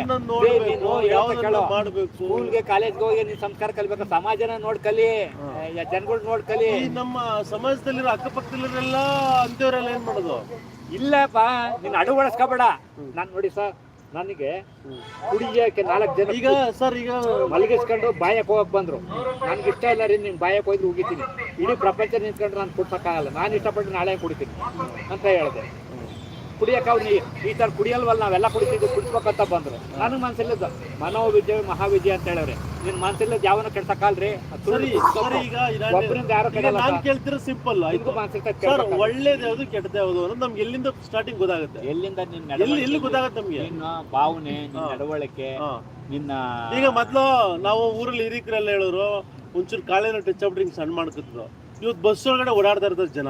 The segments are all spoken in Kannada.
ಯಾವ್ದನ್ನ ನೀನು ನೋಡ್ಬೇಕು ಯಾವ್ದನ್ನ. ಮಾಡ್ಬೇಕು. ಸ್ಕೂಲ್ಗೆ ಕಾಲೇಜ್ಗೆ ಹೋಗಿ ನೀನ್ ಸಂಸ್ಕಾರ ಕಲಿಬೇಕು ಸಮಾಜನ ನೋಡ್ ಕಲಿ ಜನಗಳು ನೋಡ್ ಕಲಿ ಈ ನಮ್ಮ ಸಮಾಜದಲ್ಲಿರೋ ಅಕ್ಕಪಕ್ಕದಲ್ಲಿರೋರೆಲ್ಲ ಅಂತವ್ರೆಲ್ಲ ಏನ್ ಮಾಡೋದು? ಇಲ್ಲಪ್ಪ ನೀನ್ ಅಡವಡಿಸ್ಕೋಬೇಡ ನಾನ್ ನೋಡಿ ಸರ್ ನನಗೆ ಕುಡಿಯಕ್ಕೆ ನಾಲ್ಕು ಜನ ಈಗ ಸರ್ ಈಗ ಮಲಗಿಸ್ಕೊಂಡು ಬಾಯಕ್ ಹೋಗಕ್ ಬಂದ್ರು. ನನ್ಗೆ ಇಷ್ಟ ಇಲ್ಲ ರೀ ನಿನ್ ಬಾಯಕ್ ಹೋಯ್ತು ಉಗಿತೀನಿ. ಇಡೀ ಪ್ರಪಂಚ ನಿಂತ್ಕೊಂಡ್ರೆ ನಾನು ಕುಡ್ಸಕ್ಕಾಗಲ್ಲ. ನಾನು ಇಷ್ಟಪಟ್ಟು ನಾಳೆ ಕುಡಿತೀನಿ ಅಂತ ಹೇಳ್ದೆ. ಕುಡಿಯಕ್ಕೆ ಅವ್ರು ಈ- ತರ ಕುಡಿಯಲ್ವಲ್ಲ ನಾವೆಲ್ಲ ಕುಡಿತಿದ್ದು ಕುಡಿಸ್ಬೇಕಂತ ಬಂದ್ರು. ನನಗೆ ಮನಸ್ಸಿಲ್ಲದ ಮನೋವಿದ್ಯೆ ಮಹಾವಿದ್ಯೆ ಅಂತ ಹೇಳವ್ರೆ. ನಿನ್ ಮನಸ್ಸಿಲ್ಲದ ಯಾವನ ಕೆಡ್ಸಕ್ಕಾಲ್ರಿ ಕಾಲ್ರಿ ಸರಿ ಸರಿ ಈಗ ಯಾರು ನಾನ್ ಕೇಳ್ತಿರೋ ಸಿಂಪಲ್ ಇದು ಕೇಳ್ಬೇಕಾದ್ರೆ. ಒಳ್ಳೇದು ಯಾವುದು ಕೆಟ್ಟದ್ದು ಯಾವುದು ಅನ್ನೋದು ನಮ್ಗೆ ಎಲ್ಲಿಂದ ಸ್ಟಾರ್ಟಿಂಗ್ ಗೊತ್ತಾಗುತ್ತೆ? ಎಲ್ಲಿಂದ ನಿನ್ನ ಎಲ್ಲಿ ಎಲ್ಲಿ ನಡವಳಿಕೆ, ಗೊತ್ತಾಗುತ್ತೆ ನಮ್ಗೆ? ನಿನ್ನ ಭಾವನೆ ನಿನ್ನ. ನಡವಳಿಕೆ ನಿನ್ನ ಈಗ ಮೊದ್ಲು ನಾವು ಊರಲ್ಲಿ ಹಿರಿಕರೆಲ್ಲ ಹೇಳೋರು ಒಂಚೂರು ಕಾಲೇನ ಟಚ್ ಅಪ್ ಡ್ರಿಂಕ್ ಸಣ್ಣ ಮಾಡ್ತಿದ್ರು ಇವತ್ತು ಬಸ್ ಒಳಗಡೆ ಓಡಾಡ್ತಾ ಇರ್ತಾರೆ ಜನ.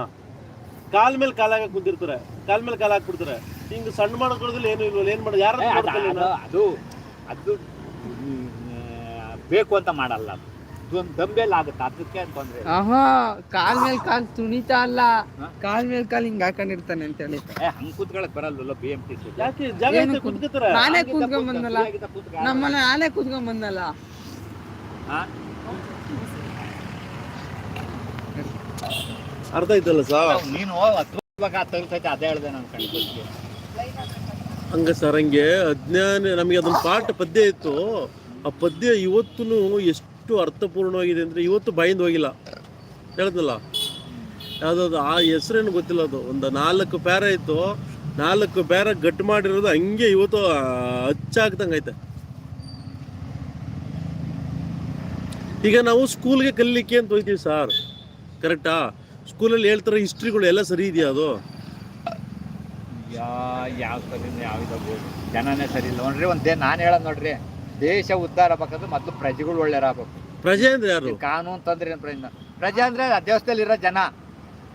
ಕಾಲ್ ಮೇಲೆ ಕಾಲಾಗ ಹಾಕಕ್ ಕುಂತಿರ್ತಾರೆ ಕಾಲ್ ಮೇಲೆ ಕಾಲ್ ಹಾಕ್ಬಿಡ್ತಾರೆ. ಹಿಂಗ್ ಸಣ್ಣ ಮಾಡ್ಕೊಡೋದಿಲ್ಲ ಏನು ಇಲ್ವಲ್ಲ ಏನ್ ಮಾಡೋದು? ಯಾರು ಅದ- ಅದು ಬೇಕು ಅಂತ ಮಾಡಲ್ಲ ಇದೊಂದು ದಂಬೆಲ್ಲ ಆಗುತ್ತೆ ಅದಕ್ಕೆ ಅಂತಂದ್ರೆ ಆಹಾ ಕಾಲ್ ಮೇಲ್ ಕಾಲ್ ತುಣಿತಾ ಅಲ್ಲ. ಹಾ? ಕಾಲ್ ಮೇಲ್ ಕಾಲ್ ಹಿಂಗ್ ಹಾಕೊಂಡಿರ್ತಾನೆ ಅಂತ ಹೇಳಿ. ಏ ಹಂಗ್ ಕೂತ್ಕೊಳಕ್ ಬರಲ್ಲ ಬಿ ಎಂ ಟಿ ಸಿ ಯಾಕೆ ಜಾಗ ಏನು ಐತೆ ಕುಂತ್ಕೊತಾರೆ? ನಾನೇ ಕೂತ್ಕೊಂಡ್ ಬಂದಲ್ಲ. ನಮ್ಮನೆ ನಾನೇ ಕೂತ್ಕೊಂಡ್ ಬಂದಲ್ಲ. ಅರ್ಥ ಇದ್ದಲ್ಲ ಸರ್ ನೀನು ತಗ್ತೈತೆ ಅದೇ ಹೇಳ್ದೆ ನಾನು ಕಣ್ಣಿಗೆ ಹಂಗ ಸರ್ ಹಂಗೆ ಅಜ್ಞಾನ ನಮಗೆ ಅದೊಂದು ಪಾಠ ಪದ್ಯ ಇತ್ತು. ಆ ಪದ್ಯ ಇವತ್ತು ಎಷ್ಟು ಅರ್ಥಪೂರ್ಣವಾಗಿದೆ ಅಂದ್ರೆ ಇವತ್ತು ಬಾಯಿಂದ ಹೋಗಿಲ್ಲ. ಹೇಳಿದ್ನಲ್ಲ? ಯಾವ್ದಾದ್ರು ಆ ಹೆಸರೇನು ಗೊತ್ತಿಲ್ಲ ಅದು. ಒಂದು ನಾಲ್ಕು ಪ್ಯಾರ ಇತ್ತು. ನಾಲ್ಕು ಪ್ಯಾರ ಗಟ್ ಮಾಡಿರೋದು ಹಂಗೆ ಇವತ್ತು ಹಚ್ಚಾಗ್ದಂಗೆ ಐತೆ. ಈಗ ನಾವು ಸ್ಕೂಲ್ಗೆ ಕಲಿಲಿಕ್ಕೆ ಅಂತ ಹೋಗ್ತೀವಿ ಸರ್ ಕರೆಕ್ಟಾ ಸ್ಕೂಲಲ್ಲಿ ಹೇಳ್ತಾರೆ ಹಿಸ್ಟ್ರಿಗಳು ಎಲ್ಲ ಸರಿ ಇದೆಯಾ ಅದು? ಯಾ ಯಾವ ಸರಿ ಯಾವ ಇದಾಗ್ಬೋದು ಜನನೇ ಸರಿ ಇಲ್ಲ. ನೋಡ್ರಿ ಒಂದೇ ನಾನು ಹೇಳೋದು ನೋಡ್ರಿ. ದೇಶ ಉದ್ಧಾರ ಆಗ್ಬೇಕಂದ್ರೆ ಮೊದಲು ಪ್ರಜೆಗಳು ಒಳ್ಳೆಯರಾಗಬೇಕು. ಪ್ರಜೆ ಅಂದ್ರೆ ಯಾರು? ಕಾನೂನು ತಂದ್ರೆ ಏನ್ ಪ್ರಯೋಜನ ಪ್ರಜೆ ಅಂದ್ರೆ ಆ ದೇಶದಲ್ಲಿ ಇರೋ ಜನ.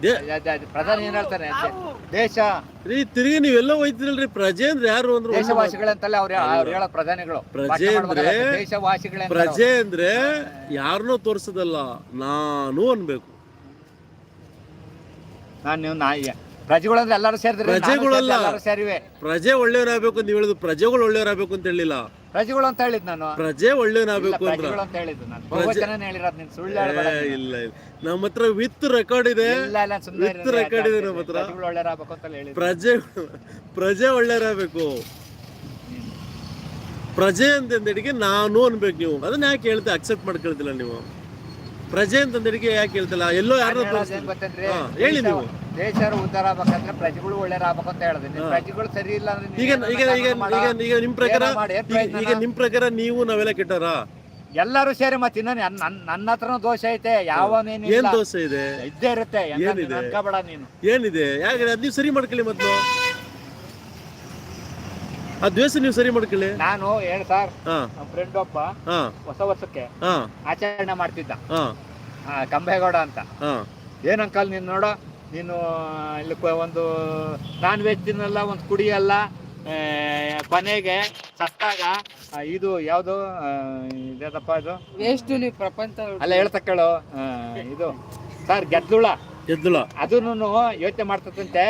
ದೇ- ಪ್ರಧಾನಿ ಏನ್ ಹೇಳ್ತಾರೆ? ದೇಶ. ರೀ ತಿರುಗಿ ನೀವೆಲ್ಲ ಹೋಯ್ತಿರಲ್ರಿ. ಪ್ರಜೆ ಅಂದ್ರೆ ಯಾರು ಅಂದ್ರೆ ಒಂದು ದೇಶವಾಸಿಗಳಂತಲ್ಲ ಅವ್ರು ಅವ್ರು ಹೇಳೋ ಪ್ರಧಾನಿಗಳು. ಪ್ರಜೆ ಅಂದ್ರೆ- ದೇಶ ದೇಶವಾಸಿಗಳೇ ಪ್ರಜೆ ಅಂದ್ರೆ ಯಾರನ್ನೂ ತೋರಿಸೋದಲ್ಲ. ನಾನು ಅನ್ಬೇಕು. ನಾನ್ ನೀವು ನಾ ಪ್ರಜೆಗಳು ಅಂದ್ರೆ ಎಲ್ಲರೂ ಸೇರಿದ್ರೆ ಪ್ರಜೆಗಳಲ್ಲ. ಎಲ್ಲರೂ ಸೇರಿವೆ. ಪ್ರಜೆ ಒಳ್ಳೆಯವರಾಗಬೇಕು ಅಂತ ನೀವು ಹೇಳಿದ್ರು. ಪ್ರಜೆಗಳು ಒಳ್ಳೆಯವರಾಗಬೇಕು ಅಂತ ಹೇಳಿಲ್ಲ. ಪ್ರಜೆಗಳು ಅಂತ ಹೇಳಿದ್ ನಾನು. ಪ್ರಜೆ ಒಳ್ಳೆಯವರಾಗಬೇಕು ಪ್ರಜೆಗಳು ಅಂತ ಹೇಳಿದ್ದು ನಾನು. ಬಹುವಚನ ಹೇಳಿರೋದು ನೀನು. ಸುಳ್ಳು ಹೇಳ್ಬೇಡ ಏ, ಇಲ್ಲ ಇಲ್ಲ. ನಮ್ಮ ಹತ್ರ ವಿತ್ ರೆಕಾರ್ಡ್ ಇದೆ. ಇಲ್ಲ ಇಲ್ಲ ಸುಮ್ಮನೆ ವಿತ್ ರೆಕಾರ್ಡ್ ಇದೆ ನಮ್ಮ ಹತ್ರ. ಪ್ರಜೆಗಳು ಒಳ್ಳೆಯವರಾಗಬೇಕು ಅಂತ ಪ್ರಜೆ ಪ್ರಜೆ ಒಳ್ಳೆಯವರಾಗಬೇಕು. ಪ್ರಜೆ ಅಂತಂದಡಿಗೆ ನಾನು ಅನ್ಬೇಕು ನೀವು. ಅದನ್ನ ಯಾಕೆ ಹೇಳ್ತೀವಿ ಅಕ್ಸೆಪ್ಟ್ ಮಾಡ್ಕೊಳ್ತಿಲ್ಲ ನೀವು? ಪ್ರಜೆ ಅಂತಂದಡಿಗೆ ಯಾಕೆ ಹೇಳ್ತಿಲ್ಲ? ಎಲ್ಲೋ ಯಾರು ಏನ್ ಹೇಳಿ ನೀವು. ದೇಶ ಉದ್ದಾರ ಆಗ್ಬೇಕಂದ್ರೆ ಪ್ರಜೆಗಳು ಒಳ್ಳೆಯರಾಗಬೇಕು ಅಂತ ಹೇಳಿದ್ರೆ ಪ್ರಜೆಗಳು ಸರಿ ಇಲ್ಲ ಅಂದ್ರೆ ಈಗ ಈಗ ಈಗ ಈಗ ಈಗ ನಿಮ್ ಪ್ರಕಾರ ಏನೋ ಈಗ-? ನಿಮ್ ಪ್ರಕಾರ ನೀವು ನಾವೆಲ್ಲ ಕೆಟ್ಟಾರ ಎಲ್ಲರೂ ಸೇರಿ ಮತ್ತೆ ಇನ್ನೊಂದು ನನ್- ನನ್- ನನ್ನ ಹತ್ರನೂ ದೋಷ ಐತೆ ಏನ್ ಯಾವನೇನಿಲ್ಲ ದೋಷ ಇದೆ? ಇದ್ದೇ ಇರುತ್ತೆ. ಏನಿದೆ? ಏನಿದೆ? ಯಾಕೆ ಅದ್ ನೀವು ಸರಿ ಮಾಡ್ಕೊಳ್ಳಿ ಮೊದ್ಲು ಆ ದ್ವೇಷ ನೀವು ಸರಿ ಮಾಡ್ಕೊಳ್ಳಿ. ನಾನು ಹೇಳ ಸರ್ ಹಾ. ನಮ್ಮ ಫ್ರೆಂಡ್ ಒಬ್ಬ ಹಾ. ಹೊಸ ವರ್ಷಕ್ಕೆ ಹಾ. ಆಚರಣೆ ಮಾಡ್ತಿದ್ದ. ಹಾ. ಆ, ಕಂಬೇಗೌಡ ಅಂತ. ಹಾ. ಏನ್ ಅಂಕಲ್ ನೀನು ನೋಡೋ ನೀನು ಇಲ್ಲಿ ಕ- ಒಂದು ನಾನ್ ವೆಜ್ ತಿನ್ನಲ್ಲ ಒಂದು ಕುಡಿಯಲ್ಲ ಆ, ಕೊನೆಗೆ ಸತ್ತಾಗ ಆ, ಇದು ಯಾವುದು ಇದೇದಪ್ಪ ಇದು ಎಷ್ಟು ನೀವು ಪ್ರಪಂಚ ಅಲ್ಲ ಹೇಳ್ತಕ್ಕಳು ಕೇಳು ಆ, ಇದು ಸರ್ ಗೆದ್ದುಳ ಗೆದ್ದುಳ ಅದನ್ನು ಯೋಚನೆ ಮಾಡ್ತದಂತೆ.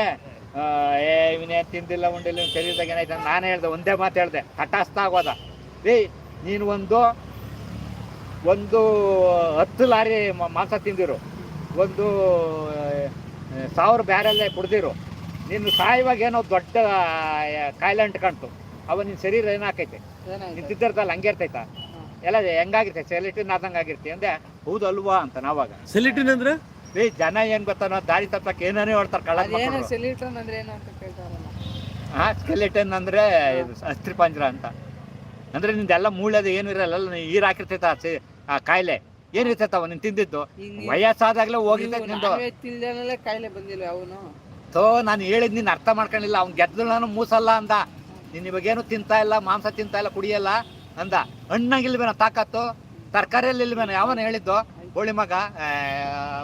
ಏ ಇವನೇ ತಿಂದಿಲ್ಲ ಉಂಡಿಲ್ಲ ಇವ್ನ್ ಶರೀರದಾಗ ಏನಾಯ್ತು ನಾನೇ ಹೇಳ್ದೆ ಒಂದೇ ಮಾತು ಹೇಳ್ದೆ. ತಟಾಸ್ತ ಆಗೋದ ರೀ ನೀನು ಒಂದು ಒಂದು ಹತ್ತು ಲಾರಿ ಮಾಂಸ ತಿಂದಿರು. ಒಂದು ಸಾವಿರ ಬ್ಯಾರಲ್ಲೇ ಕುಡ್ದಿರು. ನೀನು ಸಾಯುವಾಗ ಏನೋ ದೊಡ್ಡ ಕಾಯಿಲೆ ಅಂಟ್ಕಂತು ಅವ ನಿನ್ನ ಶರೀರ ಏನಾಕೈತೆ? ನೀನು ತಿದ್ದಿರ್ತಲ್ಲ ಹಂಗೆ ಇರ್ತೈತಾ? ಎಲ್ಲ ಹೆಂಗಾಗಿರ್ತೈತೆ? ಸೆಲೆಟಿನ್ ಆದಂಗೆ ಆಗಿರ್ತಿ ಅಂದೆ ಹೌದು ಅಲ್ವಾ ಅಂತ ನಾವಾಗ. ಸೆಲಿಟಿನ್ ಅಂದ್ರೆ? ರೀ ಜನ ಏನ್ ಗೊತ್ತಾನೋ ದಾರಿ ತಪ್ಪಕ್ಕೆ ಏನೇನೋ ಹೇಳ್ತಾರೆ ಕಳ್ಳ ಅದೇನು ಸೆಲಿಟನ್ ಅಂದ್ರೆ ಏನು ಅಂತ ಕೇಳ್ತಾರಲ್ಲ. ಹಾ ಸ್ಕೆಲಿಟನ್ ಅಂದ್ರೆ ಇದು ಅಸ್ಥಿ ಪಂಜರ ಅಂತ. ಅಂದ್ರೆ ನಿಂದೆಲ್ಲ ಮೂಳೆದು ಏನು ಇರಲ್ಲ ನೀರು ನೀರ್ ಹಾಕಿರ್ತೈತ ಆ ಸಿ- ಆ ಕಾಯಿಲೆ. ಏನಿರ್ತೈತವ ನೀನ್ ತಿಂದಿದ್ದು? ವಯಸ್ಸಾದಾಗಲೇ ಹೋಗಿ ವಯಸ್ಸಾದಾಗ್ಲೇ ಹೋಗಿರ್ತೈತೆ ನಿಂದು non-veg ಕಾಯಿಲೆ ಬಂದಿಲ್ಲ ಅವನು? ಸೊ ನಾನು ಹೇಳಿದ್ ನೀನ್ ಅರ್ಥ ಮಾಡ್ಕೊಂಡಿಲ್ಲ ಅವ್ನ್ ಗೆದ್ದು ನಾನು ಮೂಸಲ್ಲ ಅಂದ. ನೀನ್ ಇವಾಗೇನು ತಿಂತಾ ಇಲ್ಲ ಮಾಂಸ ತಿಂತಾ ಇಲ್ಲ ಕುಡಿಯಲ್ಲ ಅಂದ. ಹಣ್ಣಾಗಿಲ್ವೇನೋ ತಾಕತ್ತು? ತರಕಾರಿಯಲ್ಲಿ ಇಲ್ವೇನೋ ಯಾವನ ಹೇಳಿದ್ದು? ಹೋಳಿ ಮಗ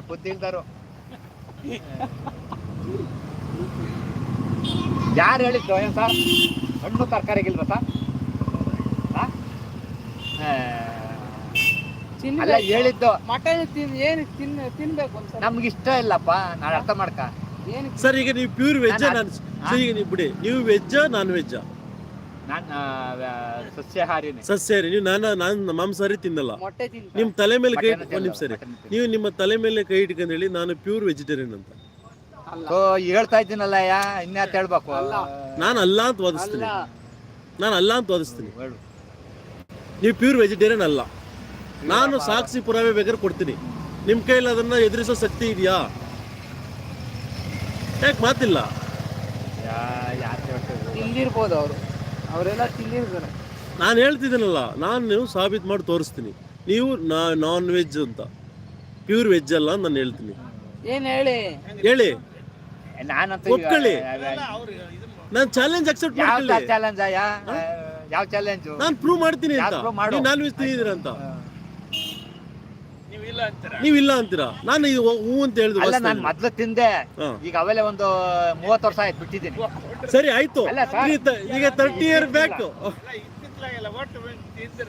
ಬುದ್ಧಿ ಇಲ್ದರು ಯಾರು ಹೇಳಿದ್ದು ಏನ್ ಸರ್? ಹಣ್ಣು ತರಕಾರಿಗಿಲ್ವ ಸರ್? ಅಲ್ಲ ಹೇಳಿದ್ದು. ಮಟನ್ ತಿನ್ ಏನು ತಿನ್ ತಿನ್ಬೇಕು ನಮ್ಗೆ ಇಷ್ಟ ಇಲ್ಲಪ್ಪ ನಾನು ಅರ್ಥ ಮಾಡ್ಕ. ಸರ್ ಈಗ ನೀವು ಪ್ಯೂರ್ ವೆಜ್ ನಾನು ಈಗ ನೀವು ಬಿಡಿ. ನೀವು ವೆಜ್ ನಾನ್ ವೆಜ್ ಸಸ್ಯಾಹಾರಿನೇ. ಸಸ್ಯಾಹಾರಿ ನೀವು ನಾನು ನಾನು ಮಾಂಸಾಹಾರಿ ತಿನ್ನಲ್ಲ. ನಿಮ್ಮ ತಲೆ ಮೇಲೆ ಕೈ ಒಂದು ನಿಮಿಷ ಸರಿ. ನೀವು ನಿಮ್ಮ ತಲೆ ಮೇಲೆ ಕೈ ಇಟ್ಕೊಂಡು ಹೇಳಿ ನಾನು ಪ್ಯೂರ್ ವೆಜಿಟೇರಿಯನ್ ಅಂತ. ಅಲ್ಲ. ಹೇಳ್ತಾ ಇದ್ದೀನಲ್ಲ ಯಾ ಇನ್ಯಾತ್ ಹೇಳ್ಬೇಕು? ನಾನು ಅಲ್ಲ ಅಂತ ವಾದಿಸ್ತೀನಿ. ನಾನು ಅಲ್ಲ ಅಂತ ವಾದಿಸ್ತೀನಿ. ನೀವು ಪ್ಯೂರ್ ವೆಜಿಟೇರಿಯನ್ ಅಲ್ಲ. ನಾನು ಸಾಕ್ಷಿ ಪುರಾವೆ ಬೇಕಾದ್ರೆ ಕೊಡ್ತೀನಿ. ನಿಮ್ಮ ಕೈಲಿ ಅದನ್ನ ಎದುರಿಸೋ ಶಕ್ತಿ ಇದೆಯಾ? ಯಾಕೆ ಮಾತಿಲ್ಲ? ಇಲ್ಲಿರ್ಬೋದು ಅವರು. ಅವರೆಲ್ಲ ತಿಂದಿರ್ತಾರೆ. ನಾನು ಹೇಳ್ತಿದ್ದೀನಲ್ಲ ನಾನು ನೀವು ಸಾಬೀತು ಮಾಡಿ ತೋರಿಸ್ತೀನಿ. ನೀವು ನಾನ್ ವೆಜ್ ಅಂತ. ಪ್ಯೂರ್ ವೆಜ್ ಅಲ್ಲ ಅಂತ ನಾನು ಹೇಳ್ತೀನಿ. ಏನ್ ಹೇಳಿ? ಹೇಳಿ. ನಾನು ಒಪ್ಕೊಳ್ಳಿ. ನಾನು ಚಾಲೆಂಜ್ ಅಕ್ಸೆಪ್ಟ್ ಮಾಡ್ಕೊಳ್ಳಿ. ಚಾಲೆಂಜ್ ಯಾವ ಚಾಲೆಂಜ್ ನಾನು ಪ್ರೂವ್ ಮಾಡ್ತೀನಿ ಅಂತ? ನೀವು ನಾನ್ ವೆಜ್ ತಿಂದಿದ್ದೀರ ಅಂತ. ನೀವು ಇಲ್ಲ ಅಂತೀರಾ? ನಾನು ಇದು ಹೂ ಅಂತ ಹೇಳಿದ್ರು ಅಲ್ಲ ನಾನು ಮೊದ್ಲು ತಿಂದೆ. ಹಾ. ಈಗ ಅವೆಲ್ಲ ಒಂದು ಮೂವತ್ತು ವರ್ಷ ಆಯ್ತು ಬಿಟ್ಟಿದ್ದೀನಿ. ಸರಿ ಆಯ್ತು. ಅಲ್ಲ ಸರ್. ಈಗ ತ- ಈಗ ತರ್ಟಿ ಇಯರ್ ಬ್ಯಾಕ್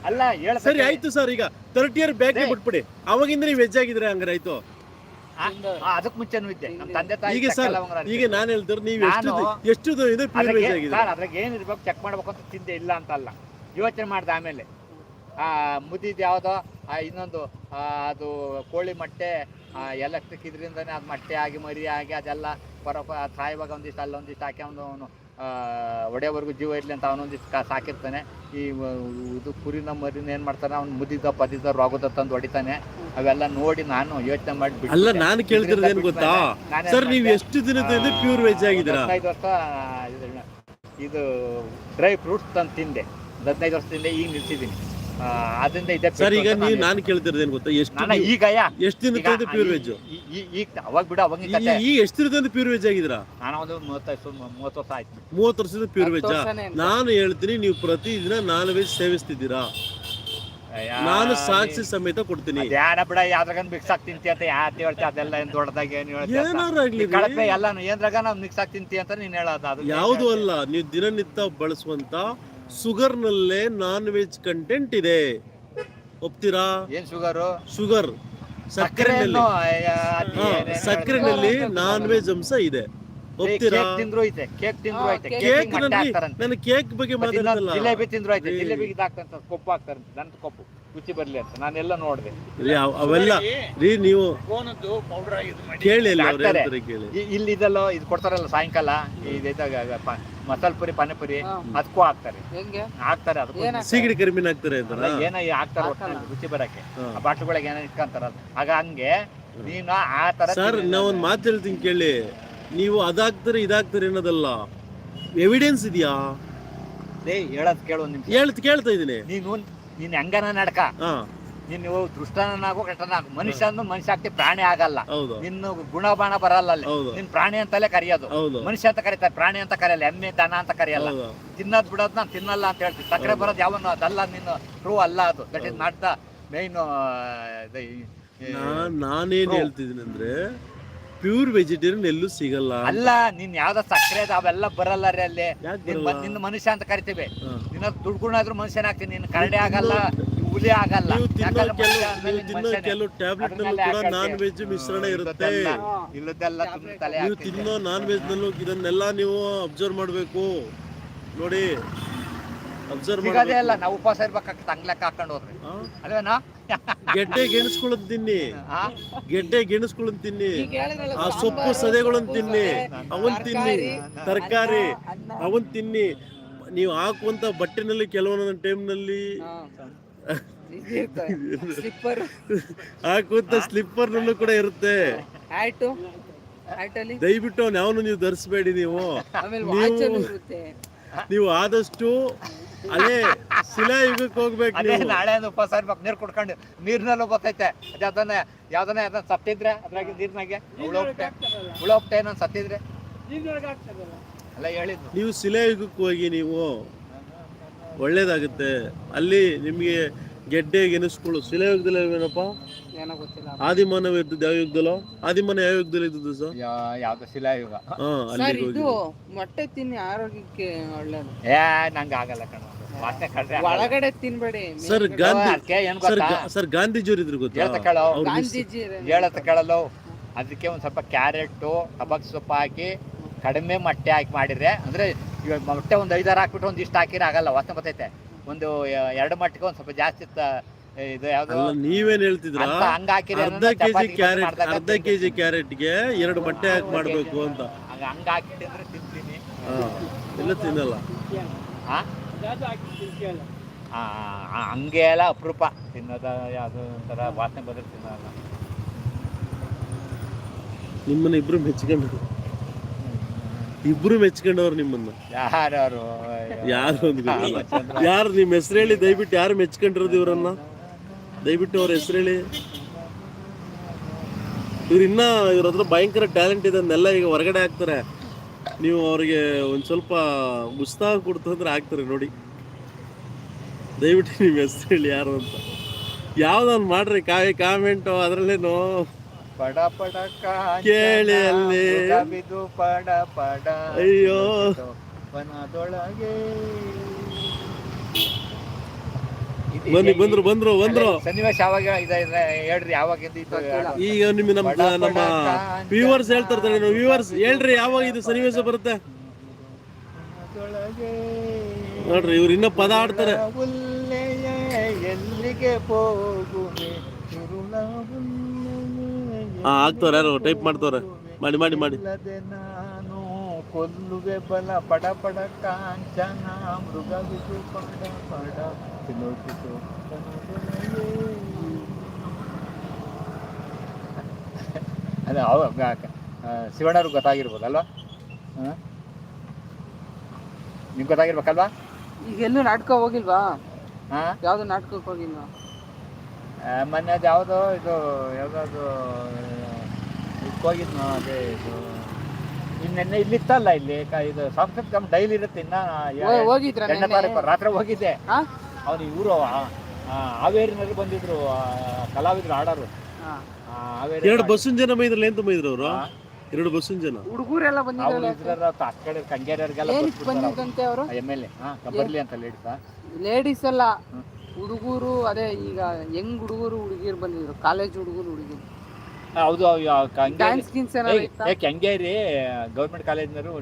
ಅಲ್ಲ ಹೇಳ ಸರಿ ಆಯ್ತು ಸರ್ ಈಗ ತರ್ಟಿ ಇಯರ್ ಬ್ಯಾಕ್ ಬಿಟ್ಬಿಡಿ. ಅವಾಗಿಂದ ನೀವು ವೆಜ್ ಆಗಿದ್ರೆ ಹಂಗಾರೆ ಆಯ್ತು? ಅದಕ್ಕೆ ಮುಂಚೆನೂ ಇದ್ದೆ. ನಮ್ಮ ತಂದೆ ತಾಯಿ ಈಗ ಸರ್ ಈಗ ನಾನು ಹೇಳ್ತಾರೆ ನೀವು ಎಷ್ಟು ನಾನು- ಎಷ್ಟು ಇದು ಪ್ಯೂರ್ ವೆಜ್ ಆಗಿದೆ ಸರ್ ಅದ್ರಾಗ ಏನಿರ್ಬೇಕು ಚೆಕ್ ಮಾಡ್ಬೇಕು ಅಂತ ತಿಂದೆ ಇಲ್ಲ ಅಂತ ಅಲ್ಲ ಯೋಚನೆ ಮಾಡ್ದೆ ಆಮೇಲೆ. ಆ ಮುದಿದ್ ಯಾವ್ದೋ ಇನ್ನೊಂದು ಆ, ಅದು ಕೋಳಿ ಮೊಟ್ಟೆ ಎಲೆಕ್ಟ್ರಿಕ್ ಇದರಿಂದನೇ ಅದು ಮೊಟ್ಟೆ ಆಗಿ ಮರಿ ಆಗಿ ಅದೆಲ್ಲ ಪರ ಸಾಯುವಾಗ ಒಂದಿಷ್ಟು ಅಲ್ಲೊಂದಿಷ್ಟು ಹಾಕಿ ಅವನು ಅವನು ಒಡೆಯವರೆಗೂ ಜೀವ ಇರಲಿ ಅಂತ ಅವನೊಂದಿಷ್ಟು ಕಾ ಸಾಕಿರ್ತಾನೆ. ಈ ಇದು ಕುರಿನ ಮರಿನ ಏನು ಮಾಡ್ತಾನೆ ಅವ್ನು ಮುದ್ದಿದ್ದ ಪದಿದ ರೋಗದ ತಂದು ಹೊಡಿತಾನೆ. ಅವೆಲ್ಲ ನೋಡಿ ನಾನು ಯೋಚನೆ ಮಾಡಿ. ಅಲ್ಲ ನಾನು ಕೇಳ್ತಿರೋದು ಏನ್ ಗೊತ್ತಾ? ಸರ್ ನೀವು ಎಷ್ಟು ದಿನದಿಂದ ಪ್ಯೂರ್ ವೆಜ್ ಆಗಿದ್ದೀರಾ? ಹದಿನೈದು ವರ್ಷ ಇದು- ಡ್ರೈ ಫ್ರೂಟ್ಸ್ ತಂದು ತಿಂದೆ. ಹದಿನೈದು ವರ್ಷದಿಂದ ಈಗ ನಿಲ್ಸಿದ್ದೀನಿ. ಅದರಿಂದ ಇದೆ ಸರ್ ಈಗ ನೀವು ನಾನು ಕೇಳ್ತಿರೋದೇನು ಗೊತ್ತಾ? ಎಷ್ಟು ನಾನು ಈಗ ಎಷ್ಟು ದಿನದಿಂದ ಪ್ಯೂರ್ ವೆಜ್ ಈಗ ಅವಾಗ ಬಿಡು ಅವಾಗಿನ ಕತೆ. ಈ ಎಷ್ಟು ದಿನದಿಂದ ಪ್ಯೂರ್ ವೆಜ್ ಆಗಿದ್ರ ನಾನು ಒಂದು ಮೂವತ್ತೈದು ಮೂವತ್ತು ವರ್ಷ ಆಯ್ತು. ಮೂವತ್ತು ವರ್ಷದ ಪ್ಯೂರ್ ವೆಜ್. ನಾನು ಹೇಳ್ತೀನಿ ನೀವು ಪ್ರತಿದಿನ ನಾನ್ ವೆಜ್ ಸೇವಿಸ್ತಿದ್ದೀರಾ? ಅಯ್ಯ, ನಾನು ಸಾಕ್ಷಿ ಸಮೇತ ಕೊಡ್ತೀನಿ. ಯಾರ ಬಿಡ ಯಾವ್ದ್ರಾಗ ಮಿಕ್ಸ್ ಆಗಿ ತಿಂತಿ ಅಂತ ಯಾತ್ ಹೇಳ್ತಿ ಅದೆಲ್ಲ ಏನ್ ದೊಡ್ಡದಾಗ ಏನ್ ಹೇಳ್ತೀನಿ ಕಳಪೆ ಎಲ್ಲಾನು ಏನ್ರಾಗ ನಾವು ಮಿಕ್ಸ್ ಆಗಿ ತಿಂತಿ ಅಂತ ನೀನ್ ಹೇಳೋದು ಅದು. ಯಾವುದು ಅಲ್ಲ ನೀವು ದಿನನಿತ್ಯ ಬಳಸುವಂತ ಶುಗರ್ ನಲ್ಲೇ ನಾನ್ ವೆಜ್ ಕಂಟೆಂಟ್ ಇದೆ. ಒಪ್ತೀರಾ? ಏನ್ ಶುಗರು? ಶುಗರ್. ಸಕ್ಕರೆನಲ್ಲಿ. ಹಾ, ಸಕ್ಕರೆನಲ್ಲಿ ನಾನ್ ವೆಜ್ ಅಂಶ ಇದೆ. ಒಪ್ತೀರಾ? ಕೇಕ್ ತಿಂದ್ರು ಐತೆ ಕೇಕ್ ತಿಂದ್ರು ಐತೆ. ಕೇಕ್ ನನ್ನ ಕೇಕ್ ಬಗ್ಗೆ ಮಾತಾಡಲ್ಲ ಜಿಲೇಬಿ ತಿಂದ್ರು ಐತೆ. ಜಿಲೇಬಿಗೆ ಇದಾಗ್ತಂತ ಕೊಪ್ಪು ಹಾಕ್ತಾರೆ ನನ್ನ ಕೊಪ್ಪು. ರುಚಿ ಬರ್ಲಿ ಅಂತ. ನಾನೆಲ್ಲ ನೋಡಿದೆ. ರೀ, ಅವ್- ಅವೆಲ್ಲ ರೀ ನೀವು ಕೇಳಿ ಇಲ್ಲ ಅವ್ರು ಹಾಕ್ತಾರೆ. ಹೇಳ್ತಾರೆ ಕೇಳಿ. ಇಲ್ಲಿ ಇದೆಲ್ಲ ಇದು ಕೊಡ್ತಾರಲ್ಲ ಸಾಯಂಕಾಲ ಇದು ಇದಾಗ ಮಸಾಲ ಪುರಿ ಪಾನಿಪುರಿ ಹಾ. ಅದಕ್ಕೂ ಹಾಕ್ತಾರೆ. ಹೆಂಗೆ? ಹಾಕ್ತಾರೆ ಅದಕ್ಕೂ. ಏನ್? ಸೀಗಡಿ ಕರಿಮೀನ್ ಹಾಕ್ತಾರೆ ಅಂತಾರ? ಅಲ್ಲ, ಏನೋ ಹಾಕ್ತಾರೆ ಹಾಕಲ್ಲ. ರುಚಿ ಬರಕ್ಕೆ. ಹಾ. ಆ ಬಾಟ್ಲುಗಳಿಗೆ ಏನೋ ಇಟ್ಕೊಂತಾರ ಆಗ ಹಂಗೆ ನೀನು ಆ ತರ ಸರ್ ತಿನ್ನು. ನಾ ಒಂದ್ ಮಾತು ಹೇಳ್ತೀನಿ ಕೇಳಿ. ನೀವು ಅದಾಗ್ತಾರೆ ಇದಾಗ್ತಾರೆ ಅನ್ನೋದಲ್ಲ. ಎವಿಡೆನ್ಸ್ ಇದೆಯಾ? ಏ ಹೇಳೋದ್ ಕೇಳು ಒಂದ್ ನಿಮಿಷ. ಹೇಳ್ತ ಕೇಳ್ತಾ ಇದೀನಿ ನೀನು ನೀನ್ ಹೆಂಗನ ನಡ್ಕ? ನೀನ್ ದುಷ್ಟನಾಗು ಕೆಟ್ಟನಾಗು ಮನುಷ್ಯ ಅಂದ್ರೆ ಮನುಷ್ಯ ಆಗ್ತಿ ಪ್ರಾಣಿ ಆಗಲ್ಲ. ನಿನ್ನ ಗುಣಬಾಣ ಬರಲ್ಲ ಅಲ್ಲಿ. ನಿನ್ ಪ್ರಾಣಿ ಅಂತಲೇ ಕರೆಯೋದು. ಮನುಷ್ಯ ಅಂತ ಕರೀತಾರೆ ಪ್ರಾಣಿ ಅಂತ ಕರೆಯಲ್ಲ ಎಮ್ಮೆ ದನ ಅಂತ ಕರೆಯಲ್ಲ. ತಿನ್ನದ್ ಬಿಡೋದ್ ನಾನು ತಿನ್ನಲ್ಲ ಅಂತ ಹೇಳ್ತೀನಿ ಸಕ್ಕರೆ ಬರೋದು ಯಾವನು ಅದಲ್ಲ ನಿನ್ನ ಟ್ರೂ ಅಲ್ಲ ಅದು. That is not the main ನಾನ್ ನಾನೇನ್. ಹೇಳ್ತಿದ್ದೀನಿ ಅಂದ್ರೆ ಪ್ಯೂರ್ ವೆಜಿಟೇರಿಯನ್ ಎಲ್ಲೂ ಸಿಗಲ್ಲ ಅಲ್ಲ ನಿನ್ ಯಾವ್ದ ಸಕ್ಕರೆ ಅವೆಲ್ಲ ಬರಲ್ಲ ರೀ ಅಲ್ಲಿ. ಯಾಕೆ ನಿನ್ ಬರಲ್ಲ? ನಿನ್ನ ಮನುಷ್ಯ ಅಂತ ಕರಿತೀವಿ. ನಿನ್ನ ನಿನ್ನ ದುಡ್ಗುಣಾದ್ರೂ ಮನುಷ್ಯನಾಗ್ತೀನಿ ನಿನ್ ಕರಡೆ ಆಗಲ್ಲ ಹುಲಿ ಆಗಲ್ಲ. ನೀವು ತಿನ್ನೋ ಯಾಕಂದ್ರೆ ಕೆಲವು ಮನುಷ್ಯ ನೀವು ಅಂದ್ಮೇಲೆ ತಿನ್ನೋ ಮನುಷ್ಯನೇ. ಕೆಲವು ಟ್ಯಾಬ್ಲೆಟ್ ನಲ್ಲೂ ಕೂಡ ನಾನ್ ವೆಜ್ ಮಿಶ್ರಣ ಇರುತ್ತೆ. ಇಲ್ಲದೆಲ್ಲ ತಲೆ ನೀವು ಹಾಕ್ತಿದ್ದೆ. ತಿನ್ನೋ ನಾನ್ ವೆಜ್ ನಲ್ಲೂ ಇದನ್ನೆಲ್ಲ ನೀವು ಅಬ್ಸರ್ವ್ ಮಾಡಬೇಕು. ನೋಡಿ ಅಬ್ಸರ್ವ್ ಸಿಗೋದೇ ಇಲ್ಲ ನಾವು ಉಪವಾಸ ಇರ್ಬೇಕಾಗ್ತದೆ ಅಂಗ್ಲಕ್ಕೆ ಹಾಕೊಂಡು ಹೋದ್ರೆ? ಅಲ್ವೇನಾ? ಗೆಡ್ಡೆ ಗೆಣಸ್ಕೊಳ್ಳೋದ್ ತಿನ್ನಿ? ಗೆಡ್ಡೆ ಗೆಣಸ್ಕೊಳ್ಳೋದ್ ತಿನ್ನಿ. ಆ ಸೊಪ್ಪು ಸದೆಗಳನ್ನ ತಿನ್ನಿ. ಅವನ್ ತಿನ್ನಿ. ತರಕಾರಿ ಅವನ್ ತಿನ್ನಿ. ನೀವು ಹಾಕುವಂತ ಬಟ್ಟೆನಲ್ಲಿ ಕೆಲವೊಂದೊಂದು ಟೈಮ್ನಲ್ಲಿ ಹಾಕುವಂತ ಸ್ಲಿಪ್ಪರ್ ನಲ್ಲೂ ಕೂಡ ಇರುತ್ತೆ. ದಯವಿಟ್ಟು ಅವನು ನೀವು ಧರಿಸಬೇಡಿ ನೀವು. ನೀವು ಆದಷ್ಟು ಅದೇ ಶಿಲಾ ಯುಗಕ್ಕೆ ಹೋಗ್ಬೇಕು ಅದೇ ನೀವು. ನಾಳೆ ಒಂದು ಉಪವಾಸ ಇರ್ಬೇಕು ನೀರು ಕುಡ್ಕೊಂಡು ನೀರ್ನಲ್ಲಿ ಹೋಗ್ಬೇಕೈತೆ. ಅದೇ ಅದನ್ನ ಯಾವ್ದನ್ನ ಅದನ್ನ ಸತ್ತಿದ್ರೆ ಅದ್ರಾಗ ನೀರ್ನಾಗೆ ಉಳೋಗ್ತೆ ಉಳೋಗ್ತೆ ಏನೋ ಸತ್ತಿದ್ರೆ. ಅಲ್ಲ ಹೇಳಿದ್ದು ನೀವು ಶಿಲಾ ಯುಗಕ್ಕೆ ಹೋಗಿ ನೀವು ಒಳ್ಳೇದಾಗುತ್ತೆ. ಅಲ್ಲಿ ನಿಮಗೆ ಗೆಡ್ಡೆ ಗೆನಿಸ್ಕೊಳ್ಳು ಶಿಲಾಯುಗದಲ್ಲಿ ಏನಪ್ಪ? ಏನೋ ಗೊತ್ತಿಲ್ಲ. ಆದಿಮಾನವ ಇದ್ದದ್ದು ಯಾವ ಯುಗದಲ್ಲೋ? ಆದಿಮಾನ ಯಾವ ಯುಗದಲ್ಲಿ ಇದ್ದದ್ದು ಸರ್? ಯಾ- ಯಾವ್ದು ಶಿಲಾಯುಗ ಹಾ ಸರ್ ಇದು ಮೊಟ್ಟೆ ತಿನ್ನಿ ಆರೋಗ್ಯಕ್ಕೆ ಒಳ್ಳೇದು. ಏ ನಂಗೆ ಆಗಲ್ಲ ಕಣ ವಾಸನೆ ಕಡ್ರೆ ಒಳಗಡೆ ತಿನ್ಬೇಡಿ. ಸರ್ ಗಾಂಧಿ ಅದಕ್ಕೆ ಏನ್ ಸರ್ ಗೊತ್ತಾ? ಗಾ- ಸರ್ ಗಾಂಧೀಜಿಯವರು ಇದ್ರು ಗೊತ್ತಾ? ಹೇಳ್ತ ಕೇಳೋ. ಅವ್ರು ಗಾಂಧೀಜಿ ಹೇಳತ್ತ ಕೇಳಲ್ಲ? ಅದಕ್ಕೆ ಒಂದ್ ಸ್ವಲ್ಪ ಕ್ಯಾರೆಟ್ ಕಬಕ್ ಸೊಪ್ಪು ಹಾಕಿ ಕಡಿಮೆ ಮೊಟ್ಟೆ ಹಾಕಿ ಮಾಡಿದ್ರೆ ಅಂದ್ರೆ ಇವಾಗ ಮೊಟ್ಟೆ ಒಂದ್ ಐದಾರು ಹಾಕ್ಬಿಟ್ಟು ಒಂದಿಷ್ಟು ಹಾಕಿರ ಹಾಕಿದ್ರೆ ಆಗಲ್ಲ. ವಾಸನೆ ಬರ್ತೈತೆ ಒಂದು ಎರಡು ಮಟ್ಟಕ್ಕೆ ಒಂದು ಸ್ವಲ್ಪ ಜಾಸ್ತಿ ಇದು ಯಾವ್ದು ಅಲ್ಲ ನೀವೇನ್ ಹೇಳ್ತಿದ್ರ? ಹಂಗ ಹಾಕಿದ್ರೆ ಅರ್ಧ ಕೆಜಿ ಕ್ಯಾರೆಟ್ ಅರ್ಧ ಕೆಜಿ ಕ್ಯಾರೆಟ್ಗೆ ಎರಡು ಮೊಟ್ಟೆ ಹಾಕಿ ಮಾಡ್ಬೇಕು ಅಂತ. ಹಂಗ ಹಂಗ ಹಾಕಿಟ್ಟಿದ್ರೆ ತಿಂತೀನಿ. ಹಾ ಎಲ್ಲ ತಿನ್ನಲ್ಲ? ಹಂಗೆ ಎಲ್ಲ ಅಪರೂಪ. ತಿನ್ನೋದ ಯಾವುದು ಒಂಥರ ವಾಸನೆ ಬಂದ್ರೆ ತಿನ್ನೋಲ್ಲ. ನಿಮ್ಮನ್ನ ಇಬ್ರು ಮೆಚ್ಕೊಂಡ್ರು. ಇಬ್ರು ಮೆಚ್ಕೊಂಡವ್ರು ನಿಮ್ಮನ್ನ. ಯಾರು ಯಾರು ಯಾರು ನಿಮ್ಮ ಹೆಸರು ಹೇಳಿ ದಯವಿಟ್ಟು ಯಾರು ಮೆಚ್ಕೊಂಡಿರೋದು ಇವ್ರನ್ನ? ದಯವಿಟ್ಟು ಅವ್ರ ಹೆಸರು ಹೇಳಿ. ಇವ್ರು ಇನ್ನ ಇವ್ರ ಹತ್ರ ಭಯಂಕರ ಟ್ಯಾಲೆಂಟ್ ಇದೆ ಅದನ್ನೆಲ್ಲ ಈಗ ಹೊರಗಡೆ ಹಾಕ್ತಾರೆ. ನೀವು ಅವ್ರಿಗೆ ಒಂದ್ ಸ್ವಲ್ಪ ಉತ್ಸಾಹ ಕೊಡ್ತಂದ್ರೆ ಆಗ್ತಾರೆ ಹಾಕ್ತಾರೆ ನೋಡಿ. ದಯವಿಟ್ಟು ನಿಮ್ಮ ಹೆಸರು ಹೇಳಿ ಯಾರು ಅಂತ. ಯಾವ್ದೊಂದು ಮಾಡ್ರಿ ಕಾಯಿ ಕಾಮೆಂಟು ಅದ್ರಲ್ಲೇನು. ಪಡ ಪಡ ಕೇಳಿ. ಬಿದು ಪಡ ಪಡ ಅಯ್ಯೋ. ಬನದೊಳಗೆ ಇದು- ಬನ್ನಿ ಬಂದ್ರು ಬಂದ್ರು ಬಂದ್ರು. ಸನ್ನಿವೇಶ ಯಾವಾಗ ಹೇಳ್ರಿ ಯಾವಾಗ ಈಗ ನಿಮ್ಮ ನಮ್ಮ ನಮ್ಮ ವ್ಯೂವರ್ಸ್ ಹೇಳ್ತಾರೆ ವ್ಯೂವರ್ಸ್ ಹೇಳ್ರಿ ಯಾವಾಗ ಇದು ಸನ್ನಿವೇಶ ಬರುತ್ತೆ? ನೋಡ್ರಿ ಇವ್ರು ಇನ್ನ ಪದ ಆಡ್ತಾರೆ ಎಲ್ಲಿಗೆ ಹೋಗುವೆ? ಹಾ ಆಗ್ತವ್ರೆ ಯಾರು? ಟೈಪ್ ಮಾಡ್ತವ್ರೆ. ಮಾಡಿ ಮಾಡಿ ಮಾಡಿ. ನಾನು ಕೊಲ್ಲುವೆ ಬಲ ಪಡ ಪಡ ಕಾಂಚನ ಮೃಗವಿದು ಪಡ ಪಡ. ತಿಲೋಕಿತು ಅದೇ ಅವ ಶಿವಣ್ಣವ್ರಿಗೆ ಗೊತ್ತಾಗಿರ್ಬೋದಲ್ವಾ? ಹಾಂ? ನಿಮ್ಗೆ ಗೊತ್ತಾಗಿರ್ಬೇಕಲ್ವಾ? ಈಗ ಎಲ್ಲೂ ನಾಟಕ ಹೋಗಿಲ್ವಾ? ಹಾಂ? ಯಾವ್ದು ನಾಟಕಕ್ಕೆ ಹೋಗಿಲ್ವಾ? ಮೊನ್ನೆ ಅದು ಯಾವುದೋ ಇದು ಯಾವುದಾದ್ರು ಇದಕ್ಕೆ ಹೋಗಿದ್ನು ಅದೇ ಇದು ಇನ್ನೆನ್ನೆ ಇಲ್ಲಿತ್ತಲ್ಲ ಇಲ್ಲಿ ಕ- ಇದು ಸಾಂಸ್ಕೃತಿಕ ಡೈಲಿ ಇರುತ್ತೆ ಇನ್ನ ಹೋ- ಹೋಗಿದ್ರ ಎರಡನೇ ನೆನ್ನೆ? ತಾರೀಕು ರಾತ್ರಿ ಹೋಗಿದ್ದೆ ಹಾ? ಅವನು ಇವರು ಹಾವೇರಿನಲ್ಲಿ ಬಂದಿದ್ರು ಆ, ಕಲಾವಿದ್ರು ಆಡೋರು ಹಾ. ಆ, ಹಾವೇರಿ ಎರಡು ಬಸ್ಸಿನ ಜನ ಮೈದ್ರಲ್ಲ ಎಂತ ಮೈದ್ರು ಅವರು ಹಾ. ಎರಡು ಬಸ್ಸಿನ ಜನ ಹುಡುಗರೆಲ್ಲ ಅವ್ರು ಬಂದಿದ್ರಲ್ಲ ಇದ್ರಲ್ಲ ಆ ಕಡೆ ಕಂಗೇರಿಯವ್ರಿಗೆಲ್ಲ ಏನಕ್ಕೆ ಬಂದಿದ್ದಂತೆ ಅವರು ಎಂ ಎಲ್ ಎ ಹಾಂ ಬರ್ಲಿ ಅಂತ ಲೇಡಿಸ ಲೇಡೀಸ್ ಎಲ್ಲ. ಹುಡುಗರು ಅದೇ ಈಗ ಹೆಂಗ್ ಹುಡುಗರು ಹುಡುಗಿರು ಬಂದಿದ್ರು ಕಾಲೇಜ್ ಹುಡುಗರು ಹುಡುಗಿರು ಹೌದು ಡ್ಯಾನ್ಸ್ ಗಿನ್ಸ್ ಏನಾದ್ರು? ಏ ಕೆಂಗೇರಿ ಗೌರ್ಮೆಂಟ್ ಕಾಲೇಜ್ನವರು